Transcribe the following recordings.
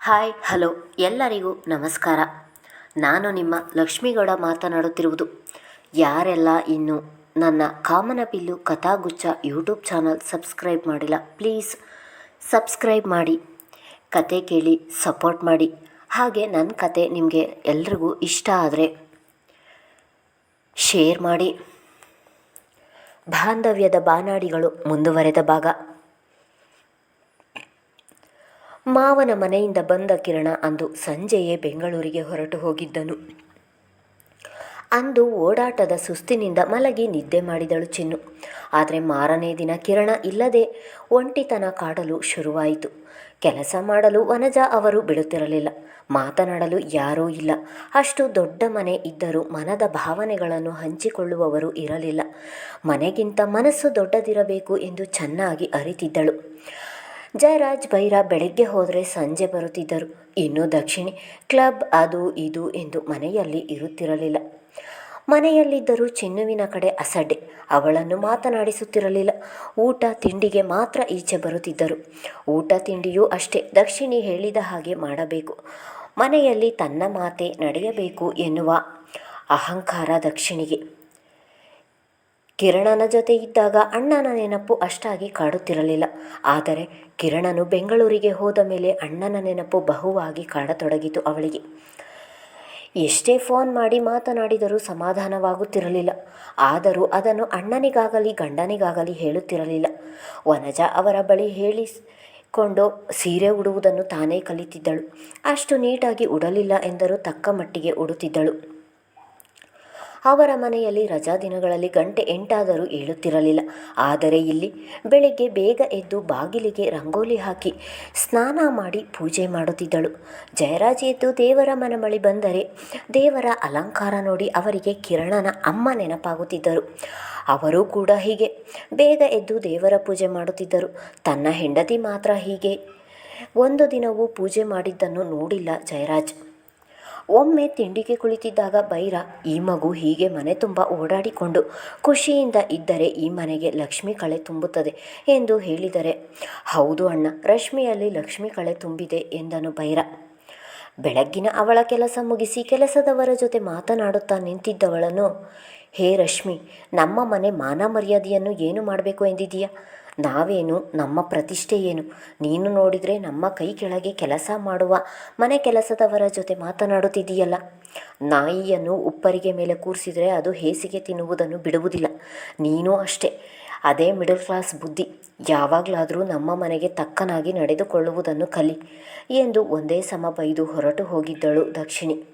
Hi, hello. ಎಲ್ಲರಿಗೂ ನಮಸ್ಕಾರ. ನಾನು ನಿಮ್ಮ ಲಕ್ಷ್ಮೀಗೌಡ ಮಾತನಾಡುತ್ತಿರುವುದು. ಯಾರೆಲ್ಲ ಇನ್ನು ನನ್ನ Kamanabillu Kathaguchha YouTube channel subscribe ಮಾಡಿಲ್ಲ, ಪ್ಲೀಸ್ ಸಬ್ಸ್ಕ್ರೈಬ್ ಮಾಡಿ. ಕತೆ ಕೇಳಿ ಸಪೋರ್ಟ್ ಮಾಡಿ. ಹಾಗೆ ನನ್ನ ಕತೆ ನಿಮಗೆ ಎಲ್ರಿಗೂ ಇಷ್ಟ ಆದರೆ ಶೇರ್ ಮಾಡಿ. ಬಾಂಧವ್ಯದ ಬಾನಾಡಿಗಳು ಮುಂದುವರೆದ ಭಾಗ. ಮಾವನ ಮನೆಯಿಂದ ಬಂದ ಕಿರಣ ಅಂದು ಸಂಜೆಯೇ ಬೆಂಗಳೂರಿಗೆ ಹೊರಟು ಹೋಗಿದ್ದನು. ಅಂದು ಓಡಾಟದ ಸುಸ್ತಿನಿಂದ ಮಲಗಿ ನಿದ್ದೆ ಮಾಡಿದಳು ಚಿನ್ನು. ಆದರೆ ಮಾರನೇ ದಿನ ಕಿರಣ ಇಲ್ಲದೆ ಒಂಟಿತನ ಕಾಡಲು ಶುರುವಾಯಿತು. ಕೆಲಸ ಮಾಡಲು ವನಜ ಅವರು ಬಿಡುತ್ತಿರಲಿಲ್ಲ. ಮಾತನಾಡಲು ಯಾರೂ ಇಲ್ಲ. ಅಷ್ಟು ದೊಡ್ಡ ಮನೆ ಇದ್ದರೂ ಮನದ ಭಾವನೆಗಳನ್ನು ಹಂಚಿಕೊಳ್ಳುವವರು ಇರಲಿಲ್ಲ. ಮನೆಗಿಂತ ಮನಸ್ಸು ದೊಡ್ಡದಿರಬೇಕು ಎಂದು ಚೆನ್ನಾಗಿ ಅರಿತಿದ್ದಳು. ಜಯರಾಜ್ ಭೈರ ಬೆಳಗ್ಗೆ ಹೋದರೆ ಸಂಜೆ ಬರುತ್ತಿದ್ದರು. ಇನ್ನು ದಕ್ಷಿಣಿ, ಕ್ಲಬ್ ಅದು ಇದು ಎಂದು ಮನೆಯಲ್ಲಿ ಇರುತ್ತಿರಲಿಲ್ಲ. ಮನೆಯಲ್ಲಿದ್ದರೂ ಚಿನ್ನುವಿನ ಕಡೆ ಅಸಡ್ಡೆ. ಅವಳನ್ನು ಮಾತನಾಡಿಸುತ್ತಿರಲಿಲ್ಲ. ಊಟ, ತಿಂಡಿಗೆ ಮಾತ್ರ ಈಚೆ ಬರುತ್ತಿದ್ದರು. ಊಟ, ತಿಂಡಿಯೂ ಅಷ್ಟೇ. ದಕ್ಷಿಣಿ ಹೇಳಿದ ಹಾಗೆ ಮಾಡಬೇಕು. ಮನೆಯಲ್ಲಿ ತನ್ನ ಮಾತೆ ನಡೆಯಬೇಕು ಎನ್ನುವ ಅಹಂಕಾರ ದಕ್ಷಿಣಿಗೆ. ಕಿರಣನ ಜೊತೆ ಇದ್ದಾಗ ಅಣ್ಣನ ನೆನಪು ಅಷ್ಟಾಗಿ ಕಾಡುತ್ತಿರಲಿಲ್ಲ. ಆದರೆ ಕಿರಣನು ಬೆಂಗಳೂರಿಗೆ ಹೋದ ಮೇಲೆ ಅಣ್ಣನ ನೆನಪು ಬಹುವಾಗಿ ಕಾಡತೊಡಗಿತು ಅವಳಿಗೆ. ಎಷ್ಟೇ ಫೋನ್ ಮಾಡಿ ಮಾತನಾಡಿದರೂ ಸಮಾಧಾನವಾಗುತ್ತಿರಲಿಲ್ಲ. ಆದರೂ ಅದನ್ನು ಅಣ್ಣನಿಗಾಗಲಿ ಗಂಡನಿಗಾಗಲಿ ಹೇಳುತ್ತಿರಲಿಲ್ಲ. ವನಜ ಅವರ ಬಳಿ ಹೇಳಿಕೊಂಡು ಸೀರೆ ಉಡುವುದನ್ನು ತಾನೇ ಕಲಿತಿದ್ದಳು. ಅಷ್ಟು ನೀಟಾಗಿ ಉಡಲಿಲ್ಲ ಎಂದರೂ ತಕ್ಕ ಮಟ್ಟಿಗೆ ಉಡುತ್ತಿದ್ದಳು. ಅವರ ಮನೆಯಲ್ಲಿ ರಜಾ ದಿನಗಳಲ್ಲಿ ಗಂಟೆ ಎಂಟಾದರೂ ಏಳುತ್ತಿರಲಿಲ್ಲ. ಆದರೆ ಇಲ್ಲಿ ಬೆಳಿಗ್ಗೆ ಬೇಗ ಎದ್ದು ಬಾಗಿಲಿಗೆ ರಂಗೋಲಿ ಹಾಕಿ ಸ್ನಾನ ಮಾಡಿ ಪೂಜೆ ಮಾಡುತ್ತಿದ್ದಳು. ಜಯರಾಜ್ ಎದ್ದು ದೇವರ ಮನೆ ಬಳಿ ಬಂದರೆ ದೇವರ ಅಲಂಕಾರ ನೋಡಿ ಅವರಿಗೆ ಕಿರಣನ ಅಮ್ಮ ನೆನಪಾಗುತ್ತಿದ್ದರು. ಅವರೂ ಕೂಡ ಹೀಗೆ ಬೇಗ ಎದ್ದು ದೇವರ ಪೂಜೆ ಮಾಡುತ್ತಿದ್ದರು. ತನ್ನ ಹೆಂಡತಿ ಮಾತ್ರ ಹೀಗೆ ಒಂದು ದಿನವೂ ಪೂಜೆ ಮಾಡಿದ್ದನ್ನು ನೋಡಿಲ್ಲ ಜಯರಾಜ್. ಒಮ್ಮೆ ತಿಂಡಿಗೆ ಕುಳಿತಿದ್ದಾಗ ಬೈರ, ಈ ಮಗು ಹೀಗೆ ಮನೆ ತುಂಬ ಓಡಾಡಿಕೊಂಡು ಖುಷಿಯಿಂದ ಇದ್ದರೆ ಈ ಮನೆಗೆ ಲಕ್ಷ್ಮಿ ಕಳೆ ತುಂಬುತ್ತದೆ ಎಂದು ಹೇಳಿದರೆ. ಹೌದು ಅಣ್ಣ, ರಶ್ಮಿಯಲ್ಲಿ ಲಕ್ಷ್ಮಿ ಕಳೆ ತುಂಬಿದೆ ಎಂದನು ಬೈರ. ಬೆಳಗ್ಗಿನ ಅವಳ ಕೆಲಸ ಮುಗಿಸಿ ಕೆಲಸದವರ ಜೊತೆ ಮಾತನಾಡುತ್ತಾ ನಿಂತಿದ್ದವಳನು ಹೇ ರಶ್ಮಿ, ನಮ್ಮ ಮನೆ ಮಾನ ಮರ್ಯಾದೆಯನ್ನು ಏನು ಮಾಡಬೇಕು ಎಂದಿದೀಯಾ ನಾವೇನು? ನಮ್ಮ ಪ್ರತಿಷ್ಠೆ ಏನು? ನೀನು ನೋಡಿದರೆ ನಮ್ಮ ಕೈ ಕೆಳಗೆ ಕೆಲಸ ಮಾಡುವ ಮನೆ ಕೆಲಸದವರ ಜೊತೆ ಮಾತನಾಡುತ್ತಿದೆಯಲ್ಲ ನಾಯಿಯನ್ನು ಉಪ್ಪರಿಗೆ ಮೇಲೆ ಕೂರಿಸಿದರೆ ಅದು ಹೇಸಿಗೆ ತಿನ್ನುವುದನ್ನು ಬಿಡುವುದಿಲ್ಲ. ನೀನು ಅಷ್ಟೇ. ಅದೇ ಮಿಡಲ್ ಕ್ಲಾಸ್ ಬುದ್ಧಿ. ಯಾವಾಗಲಾದರೂ ನಮ್ಮ ಮನೆಗೆ ತಕ್ಕನಾಗಿ ನಡೆದುಕೊಳ್ಳುವುದನ್ನು ಕಲಿ ಎಂದು ಒಂದೇ ಸಮ ಬೈದು ಹೊರಟು ಹೋಗಿದ್ದಳು ದಕ್ಷಿಣಿ.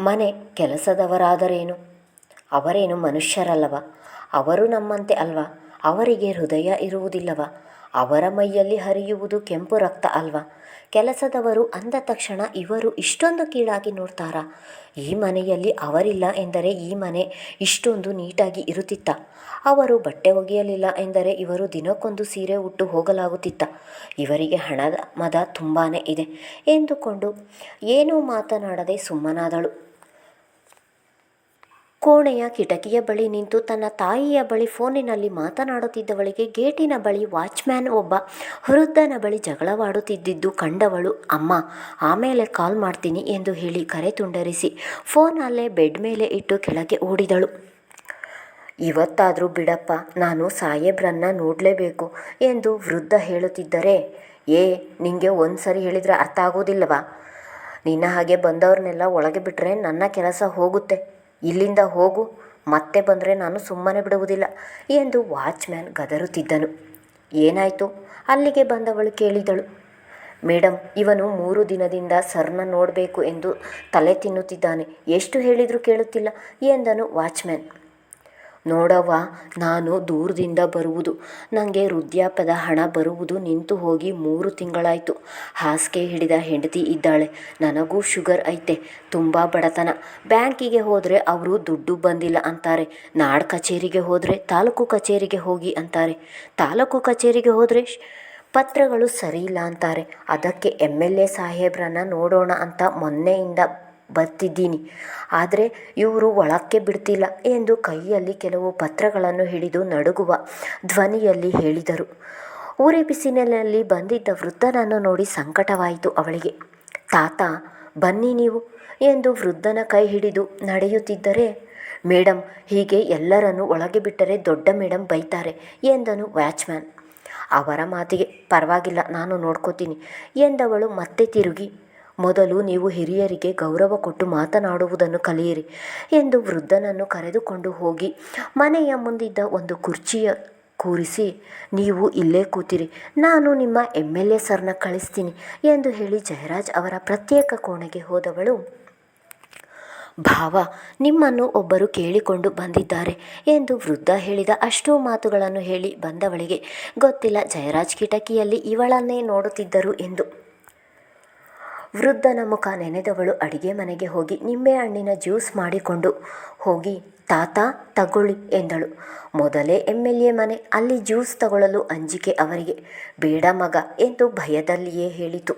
ಮನೆ ಕೆಲಸದವರಾದರೇನು? ಅವರೇನು ಮನುಷ್ಯರಲ್ಲವ? ಅವರು ನಮ್ಮಂತೆ ಅಲ್ವಾ? ಅವರಿಗೆ ಹೃದಯ ಇರುವುದಿಲ್ಲವ. ಅವರ ಮೈಯಲ್ಲಿ ಹರಿಯುವುದು ಕೆಂಪು ರಕ್ತ ಅಲ್ವಾ? ಕೆಲಸದವರು ಅಂದ ತಕ್ಷಣ ಇವರು ಇಷ್ಟೊಂದು ಕೀಳಾಗಿ ನೋಡ್ತಾರಾ. ಈ ಮನೆಯಲ್ಲಿ ಅವರಿಲ್ಲ ಎಂದರೆ ಈ ಮನೆ ಇಷ್ಟೊಂದು ನೀಟಾಗಿ ಇರುತ್ತಿತ್ತ. ಅವರು ಬಟ್ಟೆ ಒಗೆಯಲಿಲ್ಲ ಎಂದರೆ ಇವರು ದಿನಕ್ಕೊಂದು ಸೀರೆ ಉಟ್ಟು ಹೋಗಲಾಗುತ್ತಿತ್ತ. ಇವರಿಗೆ ಹಣದ ಮದ ತುಂಬಾ ಇದೆ ಎಂದುಕೊಂಡು ಏನೂ ಮಾತನಾಡದೆ ಸುಮ್ಮನಾದಳು. ಕೋಣೆಯ ಕಿಟಕಿಯ ಬಳಿ ನಿಂತು ತನ್ನ ತಾಯಿಯ ಬಳಿ ಫೋನಿನಲ್ಲಿ ಮಾತನಾಡುತ್ತಿದ್ದವಳಿಗೆ ಗೇಟಿನ ಬಳಿ ವಾಚ್ಮ್ಯಾನ್ ಒಬ್ಬ ವೃದ್ಧನ ಬಳಿ ಜಗಳವಾಡುತ್ತಿದ್ದಿದ್ದು ಕಂಡವಳು, ಅಮ್ಮ, ಆಮೇಲೆ ಕಾಲ್ ಮಾಡ್ತೀನಿ ಎಂದು ಹೇಳಿ ಕರೆ ತುಂಡರಿಸಿ ಫೋನ್ ಅಲ್ಲೇ ಬೆಡ್ ಮೇಲೆ ಇಟ್ಟು ಕೆಳಗೆ ಓಡಿದಳು. ಇವತ್ತಾದರೂ ಬಿಡಪ್ಪ, ನಾನು ಸಾಹೇಬ್ರನ್ನ ನೋಡಲೇಬೇಕು ಎಂದು ವೃದ್ಧ ಹೇಳುತ್ತಿದ್ದರೆ, ಏ, ನಿಂಗೆ ಒಂದು ಸರಿ ಹೇಳಿದರೆ ಅರ್ಥ ಆಗೋದಿಲ್ಲವಾ? ನಿನ್ನ ಹಾಗೆ ಬಂದವ್ರನ್ನೆಲ್ಲ ಒಳಗೆ ಬಿಟ್ಟರೆ ನನ್ನ ಕೆಲಸ ಹೋಗುತ್ತೆ. ಇಲ್ಲಿಂದ ಹೋಗು. ಮತ್ತೆ ಬಂದರೆ ನಾನು ಸುಮ್ಮನೆ ಬಿಡುವುದಿಲ್ಲ ಎಂದು ವಾಚ್ಮ್ಯಾನ್ ಗದರುತ್ತಿದ್ದನು. ಏನಾಯಿತು? ಅಲ್ಲಿಗೆ ಬಂದವಳು ಕೇಳಿದಳು. ಮೇಡಮ್ ಇವನು ಮೂರು ದಿನದಿಂದ ಸರ್ನ ನೋಡಬೇಕು ಎಂದು ತಲೆ ತಿನ್ನುತ್ತಿದ್ದಾನೆ. ಎಷ್ಟು ಹೇಳಿದರೂ ಕೇಳುತ್ತಿಲ್ಲ ಎಂದನು ವಾಚ್ಮ್ಯಾನ್. ನೋಡವ್ವ, ನಾನು ದೂರದಿಂದ ಬರುವುದು. ನನಗೆ ವೃದ್ಧಾಪ್ಯದ ಹಣ ಬರುವುದು ನಿಂತು ಹೋಗಿ ಮೂರು ತಿಂಗಳಾಯಿತು. ಹಾಸಿಗೆ ಹಿಡಿದ ಹೆಂಡತಿ ಇದ್ದಾಳೆ. ನನಗೂ ಶುಗರ್ ಐತೆ, ತುಂಬ ಬಡತನ. ಬ್ಯಾಂಕಿಗೆ ಹೋದರೆ ಅವರು ದುಡ್ಡು ಬಂದಿಲ್ಲ ಅಂತಾರೆ. ನಾಡ್ ಕಚೇರಿಗೆ ಹೋದರೆ ತಾಲೂಕು ಕಚೇರಿಗೆ ಹೋಗಿ ಅಂತಾರೆ. ತಾಲೂಕು ಕಚೇರಿಗೆ ಹೋದರೆ ಪತ್ರಗಳು ಸರಿಯಿಲ್ಲ ಅಂತಾರೆ. ಅದಕ್ಕೆ ಎಂ ಎಲ್ ಎ ಸಾಹೇಬ್ರನ್ನ ನೋಡೋಣ ಅಂತ ಮೊನ್ನೆಯಿಂದ ಬರ್ತಿದ್ದೀನಿ. ಆದರೆ ಇವರು ಒಳಕ್ಕೆ ಬಿಡ್ತಿಲ್ಲ ಎಂದು ಕೈಯಲ್ಲಿ ಕೆಲವು ಪತ್ರಗಳನ್ನು ಹಿಡಿದು ನಡುಗುವ ಧ್ವನಿಯಲ್ಲಿ ಹೇಳಿದರು. ಊರಿ ಬಿಸಿಲಿನಲ್ಲಿ ಬಂದಿದ್ದ ವೃದ್ಧನನ್ನು ನೋಡಿ ಸಂಕಟವಾಯಿತು ಅವಳಿಗೆ. ತಾತ, ಬನ್ನಿ ನೀವು ಎಂದು ವೃದ್ಧನ ಕೈ ಹಿಡಿದು ನಡೆಯುತ್ತಿದ್ದರೆ ಮೇಡಮ್ ಹೀಗೆ ಎಲ್ಲರನ್ನು ಒಳಗೆ ಬಿಟ್ಟರೆ ದೊಡ್ಡ ಮೇಡಮ್ ಬೈತಾರೆ ಎಂದನು ವ್ಯಾಚ್ಮ್ಯಾನ್ ಅವರ ಮಾತಿಗೆ ಪರವಾಗಿಲ್ಲ, ನಾನು ನೋಡ್ಕೋತೀನಿ ಎಂದವಳು ಮತ್ತೆ ತಿರುಗಿ ಮೊದಲು ನೀವು ಹಿರಿಯರಿಗೆ ಗೌರವ ಕೊಟ್ಟು ಮಾತನಾಡುವುದನ್ನು ಕಲಿಯಿರಿ ಎಂದು ವೃದ್ಧನನ್ನು ಕರೆದುಕೊಂಡು ಹೋಗಿ ಮನೆಯ ಮುಂದಿದ್ದ ಒಂದು ಕುರ್ಚಿಯ ಕೂರಿಸಿ, ನೀವು ಇಲ್ಲೇ ಕೂತಿರಿ, ನಾನು ನಿಮ್ಮ ಎಂ ಎಲ್ ಎ ಸರ್ನ ಕಳಿಸ್ತೀನಿ ಎಂದು ಹೇಳಿ ಜಯರಾಜ್ ಅವರ ಪ್ರತ್ಯೇಕ ಕೋಣೆಗೆ ಹೋದವಳು. ಭಾವ, ನಿಮ್ಮನ್ನು ಒಬ್ಬರು ಕೇಳಿಕೊಂಡು ಬಂದಿದ್ದಾರೆ ಎಂದು ವೃದ್ಧ ಹೇಳಿದ ಅಷ್ಟೂ ಮಾತುಗಳನ್ನು ಹೇಳಿ ಬಂದವಳಿಗೆ, ಗೊತ್ತಿಲ್ಲ, ಜಯರಾಜ್ ಕಿಟಕಿಯಲ್ಲಿ ಇವಳನ್ನೇ ನೋಡುತ್ತಿದ್ದರು ಎಂದು ವೃದ್ಧನ ಮುಖ ನೆನೆದವಳು ಅಡಿಗೆ ಮನೆಗೆ ಹೋಗಿ ನಿಂಬೆಹಣ್ಣಿನ ಜ್ಯೂಸ್ ಮಾಡಿಕೊಂಡು, ಹೋಗಿ, ತಾತ, ತಗೊಳ್ಳಿ ಎಂದಳು. ಮೊದಲೇ ಎಂ ಎಲ್ ಎ ಮನೆ, ಅಲ್ಲಿ ಜ್ಯೂಸ್ ತಗೊಳ್ಳಲು ಅಂಜಿಕೆ ಅವರಿಗೆ. ಬೇಡ ಮಗ ಎಂದು ಭಯದಲ್ಲಿಯೇ ಹೇಳಿತು.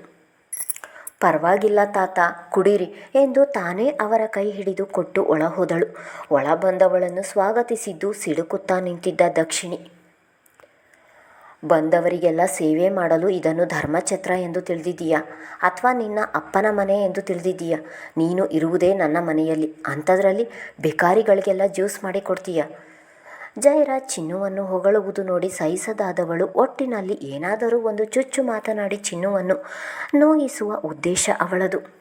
ಪರವಾಗಿಲ್ಲ, ತಾತ, ಕುಡೀರಿ ಎಂದು ತಾನೇ ಅವರ ಕೈ ಹಿಡಿದು ಕೊಟ್ಟು ಒಳ ಹೋದಳು ಒಳ ಬಂದವಳನ್ನು ಸ್ವಾಗತಿಸಿದ್ದು ಸಿಡುಕುತ್ತಾ ನಿಂತಿದ್ದ ದಕ್ಷಿಣಿ. ಬಂದವರಿಗೆಲ್ಲ ಸೇವೆ ಮಾಡಲು ಇದನ್ನು ಧರ್ಮಛತ್ರ ಎಂದು ತಿಳಿದಿದ್ದೀಯಾ? ಅಥವಾ ನಿನ್ನ ಅಪ್ಪನ ಮನೆ ಎಂದು ತಿಳಿದಿದ್ದೀಯಾ? ನೀನು ಇರುವುದೇ ನನ್ನ ಮನೆಯಲ್ಲಿ. ಅಂಥದ್ರಲ್ಲಿ ಭಿಕಾರಿಗಳಿಗೆಲ್ಲ ಜ್ಯೂಸ್ ಮಾಡಿ ಕೊಡ್ತೀಯ? ಜಯರಾಜ್ ಚಿನ್ನುವನ್ನು ಹೊಗಳುವುದು ನೋಡಿ ಸಹಿಸದಾದವಳು ಒಟ್ಟಿನಲ್ಲಿ ಏನಾದರೂ ಒಂದು ಚುಚ್ಚು ಮಾತನಾಡಿ ಚಿನ್ನುವನ್ನು ನೋಯಿಸುವ ಉದ್ದೇಶ ಅವಳದು.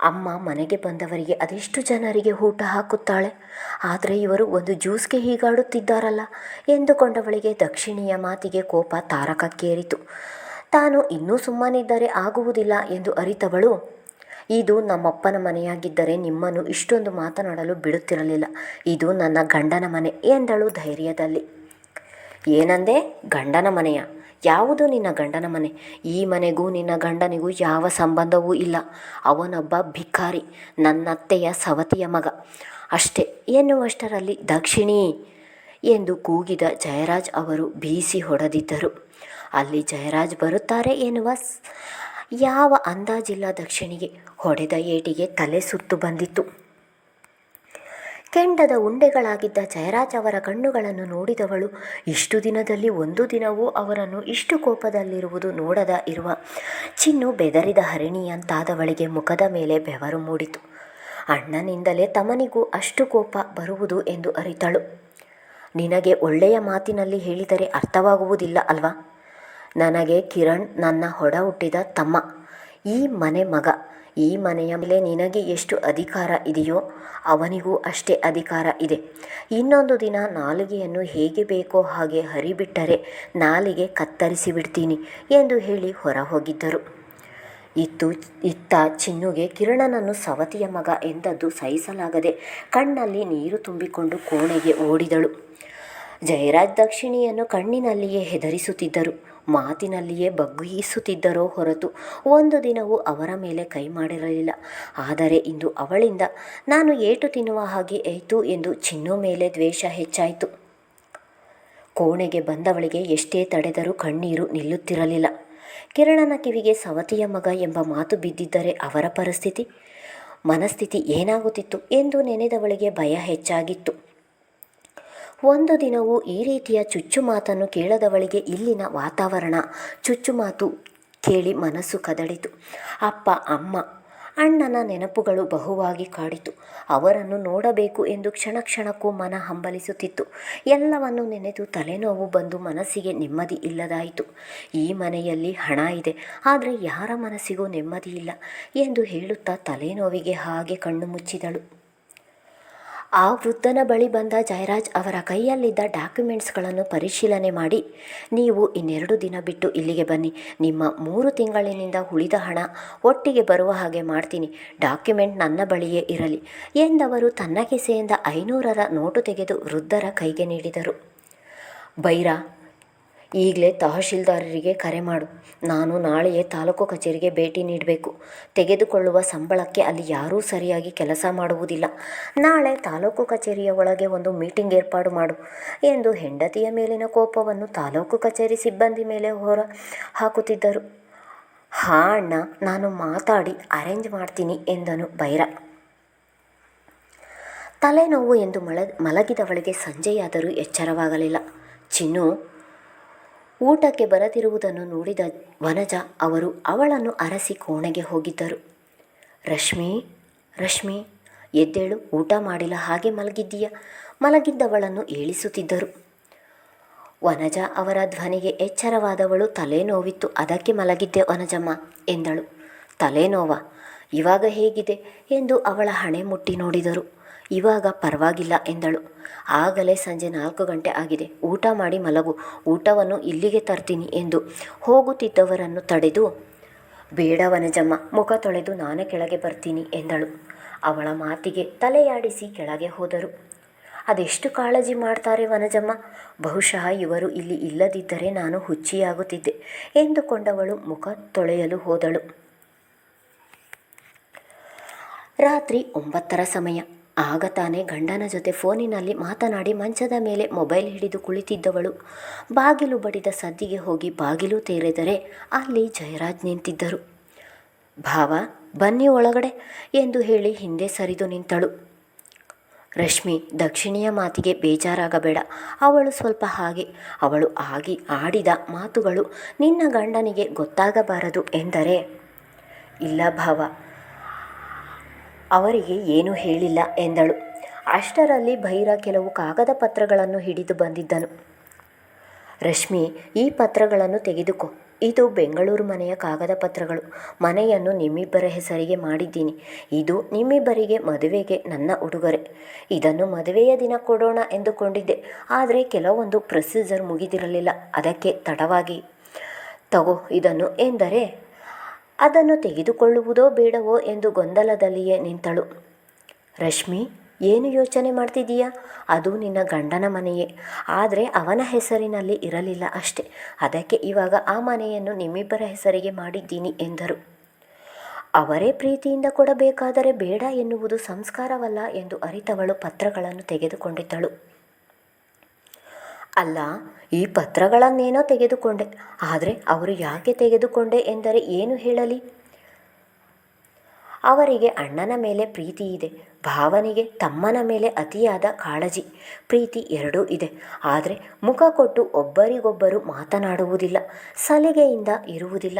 ಅಮ್ಮ ಮನೆಗೆ ಬಂದವರಿಗೆ ಅದೆಷ್ಟು ಜನರಿಗೆ ಊಟ ಹಾಕುತ್ತಾಳೆ? ಆದರೆ ಇವರು ಒಂದು ಜ್ಯೂಸ್ಗೆ ಹೀಗಾಡುತ್ತಿದ್ದಾರಲ್ಲ ಎಂದುಕೊಂಡವಳಿಗೆ ದಕ್ಷಿಣಿಯ ಮಾತಿಗೆ ಕೋಪ ತಾರಕಕ್ಕೇರಿತು. ತಾನು ಇನ್ನೂ ಸುಮ್ಮನಿದ್ದರೆ ಆಗುವುದಿಲ್ಲ ಎಂದು ಅರಿತವಳು, ಇದು ನಮ್ಮಪ್ಪನ ಮನೆಯಾಗಿದ್ದರೆ ನಿಮ್ಮನ್ನು ಇಷ್ಟೊಂದು ಮಾತನಾಡಲು ಬಿಡುತ್ತಿರಲಿಲ್ಲ. ಇದು ನನ್ನ ಗಂಡನ ಮನೆ ಎಂದಳು ಧೈರ್ಯದಲ್ಲಿ. ಏನಂದೆ? ಗಂಡನ ಮನೆಯ? ಯಾವುದು ನಿನ್ನ ಗಂಡನ ಮನೆ? ಈ ಮನೆಗೂ ನಿನ್ನ ಗಂಡನಿಗೂ ಯಾವ ಸಂಬಂಧವೂ ಇಲ್ಲ. ಅವನೊಬ್ಬ ಭಿಕಾರಿ, ನನ್ನತ್ತೆಯ ಸವತಿಯ ಮಗ. ಅಷ್ಟೇ, ಎನ್ನುವಷ್ಟರಲ್ಲಿ ದಕ್ಷಿಣಿ ಎಂದು ಕೂಗಿದ ಜಯರಾಜ್ ಅವರು ಬೀಸಿ ಹೊಡೆದಿದ್ದರು. ಅಲ್ಲಿ ಜಯರಾಜ್ ಬರುತ್ತಾರೆ ಎನ್ನುವ ಯಾವ ಅಂದಾಜಿಲ್ಲ ದಕ್ಷಿಣಿಗೆ. ಹೊಡೆದ ಏಟಿಗೆ ತಲೆ ಸುತ್ತು ಬಂದಿತ್ತು. ಕೆಂಡದ ಉಂಡೆಗಳಾಗಿದ್ದ ಜಯರಾಜ್ ಅವರ ಕಣ್ಣುಗಳನ್ನು ನೋಡಿದವಳು, ಇಷ್ಟು ದಿನದಲ್ಲಿ ಒಂದು ದಿನವೂ ಅವರನ್ನು ಇಷ್ಟು ಕೋಪದಲ್ಲಿರುವುದು ನೋಡದ ಇರುವ. ಚಿನ್ನು ಬೆದರಿದ ಹರಿಣಿಯಂತಾದವಳಿಗೆ ಮುಖದ ಮೇಲೆ ಬೆವರು ಮೂಡಿತು. ಅಣ್ಣನಿಂದಲೇ ತಮನಿಗೂ ಅಷ್ಟು ಕೋಪ ಬರುವುದು ಎಂದು ಅರಿತಳು. ನಿನಗೆ ಒಳ್ಳೆಯ ಮಾತಿನಲ್ಲಿ ಹೇಳಿದರೆ ಅರ್ಥವಾಗುವುದಿಲ್ಲ ಅಲ್ವಾ? ನನಗೆ ಕಿರಣ್ ನನ್ನ ಹೊಡ ಹುಟ್ಟಿದ ತಮ್ಮ, ಈ ಮನೆ ಮಗ. ಈ ಮನೆಯ ಮೇಲೆ ನಿನಗೆ ಎಷ್ಟು ಅಧಿಕಾರ ಇದೆಯೋ ಅವನಿಗೂ ಅಷ್ಟೇ ಅಧಿಕಾರ ಇದೆ. ಇನ್ನೊಂದು ದಿನ ನಾಲಿಗೆಯನ್ನು ಹೇಗೆ ಬೇಕೋ ಹಾಗೆ ಹರಿಬಿಟ್ಟರೆ ನಾಲಿಗೆ ಕತ್ತರಿಸಿ ಬಿಡ್ತೀನಿ ಎಂದು ಹೇಳಿ ಹೊರ ಹೋಗಿದ್ದರು ಇತ್ತು, ಇತ್ತ ಚಿನ್ನುಗೆ ಕಿರಣನನ್ನು ಸವತಿಯ ಮಗ ಎಂದದ್ದು ಸಹಿಸಲಾಗದೆ ಕಣ್ಣಲ್ಲಿ ನೀರು ತುಂಬಿಕೊಂಡು ಕೋಣೆಗೆ ಓಡಿದಳು. ಜಯರಾಜ್ ದಕ್ಷಿಣಿಯನ್ನು ಕಣ್ಣಿನಲ್ಲಿಯೇ ಹೆದರಿಸುತ್ತಿದ್ದರು. ಮಾತಿನಲ್ಲಿಯೇ ಬಗ್ಗಿಸುತ್ತಿದ್ದರೋ ಹೊರತು ಒಂದು ದಿನವೂ ಅವರ ಮೇಲೆ ಕೈ ಮಾಡಿರಲಿಲ್ಲ. ಆದರೆ ಇಂದು ಅವಳಿಂದ, ನಾನು ಏಟು ತಿನ್ನುವ ಹಾಗೆ ಆಯಿತು ಎಂದು ಚಿನ್ನು ಮೇಲೆ ದ್ವೇಷ ಹೆಚ್ಚಾಯಿತು. ಕೋಣೆಗೆ ಬಂದವಳಿಗೆ ಎಷ್ಟೇ ತಡೆದರೂ ಕಣ್ಣೀರು ನಿಲ್ಲುತ್ತಿರಲಿಲ್ಲ. ಕಿರಣನ ಕಿವಿಗೆ ಸವತಿಯ ಮಗ ಎಂಬ ಮಾತು ಬಿದ್ದಿದ್ದರೆ ಅವರ ಪರಿಸ್ಥಿತಿ, ಮನಸ್ಥಿತಿ ಏನಾಗುತ್ತಿತ್ತು ಎಂದು ನೆನೆದವಳಿಗೆ ಭಯ ಹೆಚ್ಚಾಗಿತ್ತು. ಒಂದು ದಿನವೂ ಈ ರೀತಿಯ ಚುಚ್ಚು ಮಾತನ್ನು ಕೇಳದವಳಿಗೆ ಇಲ್ಲಿನ ವಾತಾವರಣ. ಚುಚ್ಚು ಮಾತು ಕೇಳಿ ಮನಸ್ಸು ಕದಡಿತು. ಅಪ್ಪ, ಅಮ್ಮ, ಅಣ್ಣನ ನೆನಪುಗಳು ಬಹುವಾಗಿ ಕಾಡಿತು. ಅವರನ್ನು ನೋಡಬೇಕು ಎಂದು ಕ್ಷಣ ಕ್ಷಣಕ್ಕೂ ಮನ ಹಂಬಲಿಸುತ್ತಿತ್ತು. ಎಲ್ಲವನ್ನು ನೆನೆದು ತಲೆನೋವು ಬಂದು ಮನಸ್ಸಿಗೆ ನೆಮ್ಮದಿ ಇಲ್ಲದಾಯಿತು. ಈ ಮನೆಯಲ್ಲಿ ಹಣ ಇದೆ, ಆದರೆ ಯಾರ ಮನಸ್ಸಿಗೂ ನೆಮ್ಮದಿ ಇಲ್ಲ ಎಂದು ಹೇಳುತ್ತಾ ತಲೆನೋವಿಗೆ ಹಾಗೆ ಕಣ್ಣು ಮುಚ್ಚಿದಳು. ಆ ವೃದ್ಧನ ಬಳಿ ಬಂದ ಜಯರಾಜ್ ಅವರ ಕೈಯಲ್ಲಿದ್ದ ಡಾಕ್ಯುಮೆಂಟ್ಸ್ಗಳನ್ನು ಪರಿಶೀಲನೆ ಮಾಡಿ, ನೀವು ಇನ್ನೆರಡು ದಿನ ಬಿಟ್ಟು ಇಲ್ಲಿಗೆ ಬನ್ನಿ. ನಿಮ್ಮ ಮೂರು ತಿಂಗಳಿನಿಂದ ಉಳಿದ ಹಣ ಒಟ್ಟಿಗೆ ಬರುವ ಹಾಗೆ ಮಾಡ್ತೀನಿ. ಡಾಕ್ಯುಮೆಂಟ್ ನನ್ನ ಬಳಿಯೇ ಇರಲಿ ಎಂದವರು ತನ್ನ ಕಿಸೆಯಿಂದ ಐನೂರರ ನೋಟು ತೆಗೆದು ವೃದ್ಧರ ಕೈಗೆ ನೀಡಿದರು. ಬೈರ ಈಗಲೇ ತಹಶೀಲ್ದಾರರಿಗೆ ಕರೆ ಮಾಡು. ನಾನು ನಾಳೆಯೇ ತಾಲೂಕು ಕಚೇರಿಗೆ ಭೇಟಿ ನೀಡಬೇಕು. ತೆಗೆದುಕೊಳ್ಳುವ ಸಂಬಳಕ್ಕೆ ಅಲ್ಲಿ ಯಾರೂ ಸರಿಯಾಗಿ ಕೆಲಸ ಮಾಡುವುದಿಲ್ಲ. ನಾಳೆ ತಾಲೂಕು ಕಚೇರಿಯ ಒಳಗೆ ಒಂದು ಮೀಟಿಂಗ್ ಏರ್ಪಾಡು ಮಾಡು ಎಂದು ಹೆಂಡತಿಯ ಮೇಲಿನ ಕೋಪವನ್ನು ತಾಲೂಕು ಕಚೇರಿ ಸಿಬ್ಬಂದಿ ಮೇಲೆ ಹೊರ ಹಾಕುತ್ತಿದ್ದರು. ಹಾ ಅಣ್ಣ, ನಾನು ಮಾತಾಡಿ ಅರೇಂಜ್ ಮಾಡ್ತೀನಿ ಎಂದನು ಬೈರ. ತಲೆನೋವು ಎಂದು ಮಲ ಮಲಗಿದವಳಿಗೆ ಸಂಜೆಯಾದರೂ ಎಚ್ಚರವಾಗಲಿಲ್ಲ. ಚಿನ್ನು ಊಟಕ್ಕೆ ಬರದಿರುವುದನ್ನು ನೋಡಿದ ವನಜ ಅವರು ಅವಳನ್ನು ಅರಸಿ ಕೋಣೆಗೆ ಹೋಗಿದ್ದರು. ರಶ್ಮಿ ರಶ್ಮಿ, ಎದ್ದೇಳು, ಊಟ ಮಾಡಿಲ್ಲ ಹಾಗೆ ಮಲಗಿದ್ದೀಯ? ಮಲಗಿದ್ದವಳನ್ನು ಏಳಿಸುತ್ತಿದ್ದರು. ವನಜ ಅವರ ಧ್ವನಿಗೆ ಎಚ್ಚರವಾದವಳು ತಲೆನೋವಿತ್ತು ಅದಕ್ಕೆ ಮಲಗಿದ್ದೆ ವನಜಮ್ಮ, ಎಂದಳು. ತಲೆನೋವ ಇವಾಗ ಹೇಗಿದೆ? ಎಂದು ಅವಳ ಹಣೆ ಮುಟ್ಟಿ ನೋಡಿದರು. ಇವಾಗ ಪರವಾಗಿಲ್ಲ ಎಂದಳು. ಆಗಲೇ ಸಂಜೆ ನಾಲ್ಕು ಗಂಟೆ ಆಗಿದೆ. ಊಟ ಮಾಡಿ ಮಲಗು. ಊಟವನ್ನು ಇಲ್ಲಿಗೆ ತರ್ತೀನಿ ಎಂದು ಹೋಗುತ್ತಿದ್ದವರನ್ನು ತಡೆದು, ಬೇಡ ವನಜಮ್ಮ, ಮುಖ ತೊಳೆದು ನಾನೇ ಕೆಳಗೆ ಬರ್ತೀನಿ ಎಂದಳು. ಅವಳ ಮಾತಿಗೆ ತಲೆಯಾಡಿಸಿ ಕೆಳಗೆ ಹೋದರು. ಅದೆಷ್ಟು ಕಾಳಜಿ ಮಾಡ್ತಾರೆ ವನಜಮ್ಮ? ಬಹುಶಃ ಇವರು ಇಲ್ಲಿ ಇಲ್ಲದಿದ್ದರೆ ನಾನು ಹುಚ್ಚಿಯಾಗುತ್ತಿದ್ದೆ ಎಂದುಕೊಂಡವಳು ಮುಖ ತೊಳೆಯಲು ಹೋದಳು. ರಾತ್ರಿ ಒಂಬತ್ತರ ಸಮಯ. ಆಗ ತಾನೇ ಗಂಡನ ಜೊತೆ ಫೋನಿನಲ್ಲಿ ಮಾತನಾಡಿ ಮಂಚದ ಮೇಲೆ ಮೊಬೈಲ್ ಹಿಡಿದು ಕುಳಿತಿದ್ದವಳು. ಬಾಗಿಲು ಬಡಿದ ಸದ್ದಿಗೆ ಹೋಗಿ ಬಾಗಿಲು ತೆರೆದರೆ ಅಲ್ಲಿ ಜಯರಾಜ್ ನಿಂತಿದ್ದರು. ಭಾವ, ಬನ್ನಿ ಒಳಗಡೆ ಎಂದು ಹೇಳಿ ಹಿಂದೆ ಸರಿದು ನಿಂತಳು. ರಶ್ಮಿ, ದಕ್ಷಿಣಿಯ ಮಾತಿಗೆ ಬೇಜಾರಾಗಬೇಡ. ಅವಳು ಸ್ವಲ್ಪ ಹಾಗೆ. ಅವಳು ಆಗಿ ಆಡಿದ ಮಾತುಗಳು ನಿನ್ನ ಗಂಡನಿಗೆ ಗೊತ್ತಾಗಬಾರದು ಎಂದರೆ, ಇಲ್ಲ ಭಾವ ಅವರಿಗೆ ಏನೂ ಹೇಳಿಲ್ಲ ಎಂದಳು. ಅಷ್ಟರಲ್ಲಿ ಭೈರ ಕೆಲವು ಕಾಗದ ಪತ್ರಗಳನ್ನು ಹಿಡಿದು ಬಂದಿದ್ದನು. ರಶ್ಮಿ, ಈ ಪತ್ರಗಳನ್ನು ತೆಗೆದುಕೋ. ಇದು ಬೆಂಗಳೂರು ಮನೆಯ ಕಾಗದ ಪತ್ರಗಳು. ಮನೆಯನ್ನು ನಿಮ್ಮಿಬ್ಬರ ಹೆಸರಿಗೆ ಮಾಡಿದ್ದೀನಿ. ಇದು ನಿಮ್ಮಿಬ್ಬರಿಗೆ ಮದುವೆಗೆ ನನ್ನ ಉಡುಗೊರೆ. ಇದನ್ನು ಮದುವೆಯ ದಿನ ಕೊಡೋಣ ಎಂದುಕೊಂಡಿದ್ದೆ. ಆದರೆ ಕೆಲವೊಂದು ಪ್ರೊಸೀಜರ್ ಮುಗಿದಿರಲಿಲ್ಲ. ಅದಕ್ಕೆ ತಡವಾಗಿ. ತಗೋ, ಇದನ್ನು ಎಂದರೆ ಅದನ್ನು ತೆಗೆದುಕೊಳ್ಳುವುದೋ ಬೇಡವೋ ಎಂದು ಗೊಂದಲದಲ್ಲಿಯೇ ನಿಂತಳು. ರಶ್ಮಿ, ಏನು ಯೋಚನೆ ಮಾಡ್ತಿದ್ದೀಯಾ? ಅದು ನಿನ್ನ ಗಂಡನ ಮನೆಯೇ. ಆದರೆ ಅವನ ಹೆಸರಿನಲ್ಲಿ ಇರಲಿಲ್ಲ ಅಷ್ಟೆ. ಅದಕ್ಕೆ ಇವಾಗ ಆ ಮನೆಯನ್ನು ನಿಮ್ಮಿಬ್ಬರ ಹೆಸರಿಗೆ ಮಾಡಿದ್ದೀನಿ ಎಂದರು. ಅವರೇ ಪ್ರೀತಿಯಿಂದ ಕೊಡಬೇಕಾದರೆ ಬೇಡ ಎನ್ನುವುದು ಸಂಸ್ಕಾರವಲ್ಲ ಎಂದು ಅರಿತವಳು ಪತ್ರಗಳನ್ನು ತೆಗೆದುಕೊಂಡಿದ್ದಳು. ಅಲ್ಲ, ಈ ಪತ್ರಗಳನ್ನೇನೋ ತೆಗೆದುಕೊಂಡೆ. ಆದರೆ ಅವರು ಯಾಕೆ ತೆಗೆದುಕೊಂಡೆ ಎಂದರೆ ಏನು ಹೇಳಲಿ? ಅವರಿಗೆ ಅಣ್ಣನ ಮೇಲೆ ಪ್ರೀತಿ ಇದೆ. ಭಾವನಿಗೆ ತಮ್ಮನ ಮೇಲೆ ಅತಿಯಾದ ಕಾಳಜಿ. ಪ್ರೀತಿ ಎರಡೂ ಇದೆ. ಆದರೆ ಮುಖ ಕೊಟ್ಟು ಒಬ್ಬರಿಗೊಬ್ಬರು ಮಾತನಾಡುವುದಿಲ್ಲ, ಸಲಿಗೆಯಿಂದ ಇರುವುದಿಲ್ಲ.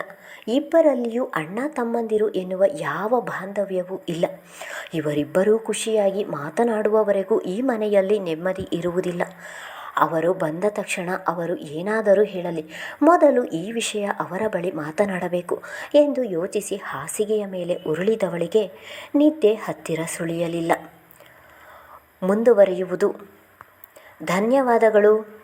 ಇಬ್ಬರಲ್ಲಿಯೂ ಅಣ್ಣ ತಮ್ಮಂದಿರು ಎನ್ನುವ ಯಾವ ಬಾಂಧವ್ಯವೂ ಇಲ್ಲ. ಇವರಿಬ್ಬರೂ ಖುಷಿಯಾಗಿ ಮಾತನಾಡುವವರೆಗೂ ಈ ಮನೆಯಲ್ಲಿ ನೆಮ್ಮದಿ ಇರುವುದಿಲ್ಲ. ಅವರು ಬಂದ ತಕ್ಷಣ ಅವರು ಏನಾದರೂ ಹೇಳಲಿ. ಮೊದಲು ಈ ವಿಷಯ ಅವರ ಬಳಿ ಮಾತನಾಡಬೇಕು ಎಂದು ಯೋಚಿಸಿ ಹಾಸಿಗೆಯ ಮೇಲೆ ಉರುಳಿದವಳಿಗೆ ನಿದ್ದೆ ಹತ್ತಿರ ಸುಳಿಯಲಿಲ್ಲ. ಮುಂದುವರಿಯುವುದು. ಧನ್ಯವಾದಗಳು.